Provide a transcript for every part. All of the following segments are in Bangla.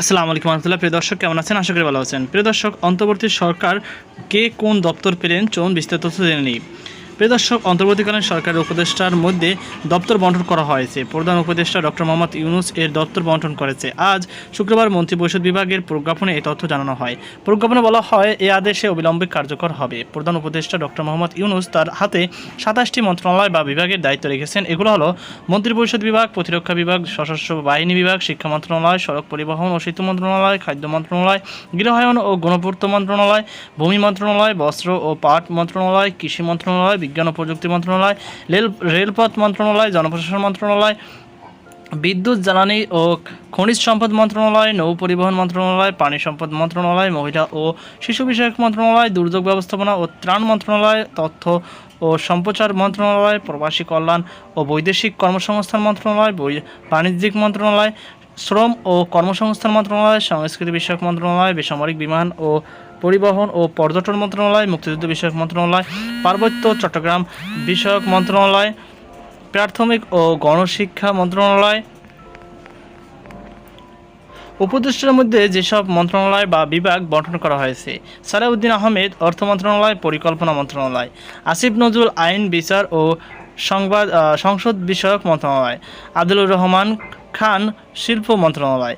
আসসালামু আলাইকুম রহমতুল্লাহ। প্রিয় দর্শক, কেমন আছেন? আশা করি ভালো আছেন। প্রিয় দর্শক, অন্তর্বর্তী সরকার কে কোন দপ্তর পেলেন? চলুন বিস্তারিত জেনে নিই। প্রিয় দর্শক, অন্তর্বর্তীকালীন সরকারের উপদেষ্টার মধ্যে দপ্তর বন্টন করা হয়েছে। প্রধান উপদেষ্টা ডক্টর মোহাম্মদ ইউনুস এর দপ্তর বন্টন করেছে। আজ শুক্রবার মন্ত্রিপরিষদ বিভাগের প্রজ্ঞাপনে এই তথ্য জানানো হয়। প্রজ্ঞাপনে বলা হয় এই আদেশে অবিলম্বে কার্যকর হবে। প্রধান উপদেষ্টা ডক্টর মোহাম্মদ ইউনুস তার হাতে সাতাশটি মন্ত্রণালয় বা বিভাগের দায়িত্ব রেখেছেন। এগুলো হলো, মন্ত্রিপরিষদ বিভাগ, প্রতিরক্ষা বিভাগ, সশস্ত্র বাহিনী বিভাগ, শিক্ষা মন্ত্রণালয়, সড়ক পরিবহন ও সেতু মন্ত্রণালয়, খাদ্য মন্ত্রণালয়, গৃহায়ন ও গণপূর্ত মন্ত্রণালয়, ভূমি মন্ত্রণালয়, বস্ত্র ও পাট মন্ত্রণালয়, কৃষি মন্ত্রণালয় বিজ্ঞান ও প্রযুক্তি মন্ত্রণালয়, রেল, রেলপথ মন্ত্রণালয়, জনপ্রশাসন মন্ত্রণালয়, বিদ্যুৎ, জ্বালানি ও খনিজ সম্পদ মন্ত্রণালয়, নৌ পরিবহন মন্ত্রণালয়, পানি সম্পদ মন্ত্রণালয়, মহিলা ও শিশু বিষয়ক মন্ত্রণালয়, দুর্যোগ ব্যবস্থাপনা ও ত্রাণ মন্ত্রণালয়, তথ্য ও সম্প্রচার মন্ত্রণালয়, প্রবাসী কল্যাণ ও বৈদেশিক কর্মসংস্থান মন্ত্রণালয় বাণিজ্যিক মন্ত্রণালয় শ্রম ও কর্মসংস্থান মন্ত্রণালয়, সংস্কৃতি বিষয়ক মন্ত্রণালয়, বেসামরিক বিমান ও পরিবহন ও পর্যটন মন্ত্রণালয়, মুক্তিযুদ্ধ বিষয়ক মন্ত্রণালয়, পার্বত্য চট্টগ্রাম বিষয়ক মন্ত্রণালয়, প্রাথমিক ও গণশিক্ষা মন্ত্রণালয়। উপদেষ্টার মধ্যে যেসব মন্ত্রণালয় বা বিভাগ বন্টন করা হয়েছে, সালাউদ্দিন আহমেদ অর্থ মন্ত্রণালয়, পরিকল্পনা মন্ত্রণালয়, আসিফ নজরুল আইন, বিচার ও সংবাদ সংসদ বিষয়ক মন্ত্রণালয়। আব্দুলুর রহমান খান শিল্প মন্ত্রণালয়।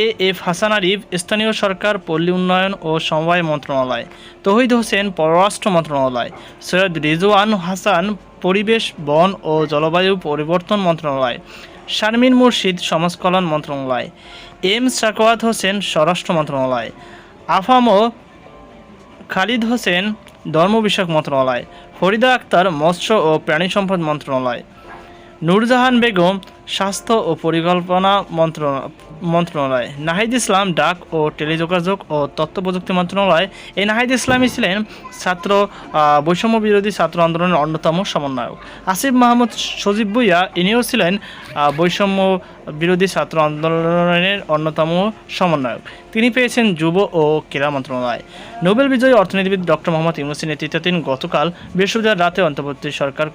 এ এফ হাসান আরিফ স্থানীয় সরকার, পল্লী উন্নয়ন ও সমবায় মন্ত্রণালয়। তহিদ হোসেন পররাষ্ট্র মন্ত্রণালয়। সৈয়দ রিজওয়ান হাসান পরিবেশ, বন ও জলবায়ু পরিবর্তন মন্ত্রণালয়। শারমিন মুর্শিদ সমাজকল্যাণ মন্ত্রণালয়। এম সাকওয়াত হোসেন স্বরাষ্ট্র মন্ত্রণালয়। আফামো খালিদ হোসেন ধর্ম বিষয়ক মন্ত্রণালয় ফরিদা আক্তার মৎস্য ও প্রাণী সম্পদ মন্ত্রণালয়। নূরজাহান বেগম স্বাস্থ্য ও পরিকল্পনা মন্ত্রণালয়। নাহিদ ইসলাম ডাক ও টেলিযোগাযোগ ও তথ্য প্রযুক্তি মন্ত্রণালয়। এই নাহিদ ইসলামই ছিলেন ছাত্র বৈষম্য বিরোধী ছাত্র আন্দোলনের অন্যতম সমন্বয়ক। আসিফ মাহমুদ সজীব ভুইয়া, ইনিও ছিলেন বৈষম্য বিরোধী ছাত্র আন্দোলনের অন্যতম সমন্বয়ক। তিনি পেয়েছেন যুব ও ক্রীড়া মন্ত্রণালয়। নোবেল বিজয়ী অর্থনীতিবিদ ডক্টর মোহাম্মদ ইউনুসের নেতৃত্বাধীন গতকাল বৃহস্পতিবার রাতে অন্তর্বর্তী সরকার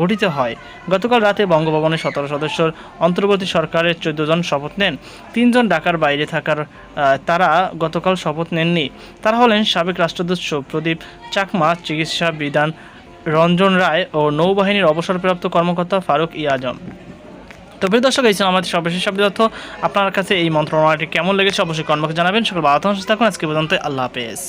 গঠিত হয়। গতকাল রাতে বঙ্গভবনে সতেরো সদস্যর অন্তর্বর্তী সরকারের চোদ্দ জন শপথ নেন। তিনজন ঢাকার বাইরে থাকার তারা গতকাল শপথ নেননি। তারা হলেন সাবেক রাষ্ট্রদূত প্রদীপ চাকমা, চিকিৎসা বিধান রঞ্জন রায় ও নৌবাহিনীর অবসরপ্রাপ্ত কর্মকর্তা ফারুক ই আজম। তো প্রিয় দর্শক, এই ছিল আমাদের সর্বশেষ শব্দ তথ্য। আপনার কাছে এই মন্ত্রণালয়টি কেমন লেগেছে অবশ্যই কর্মকে জানাবেন। সকল বাধা থাকুন আজকে পর্যন্ত আল্লাহ হাফেজ।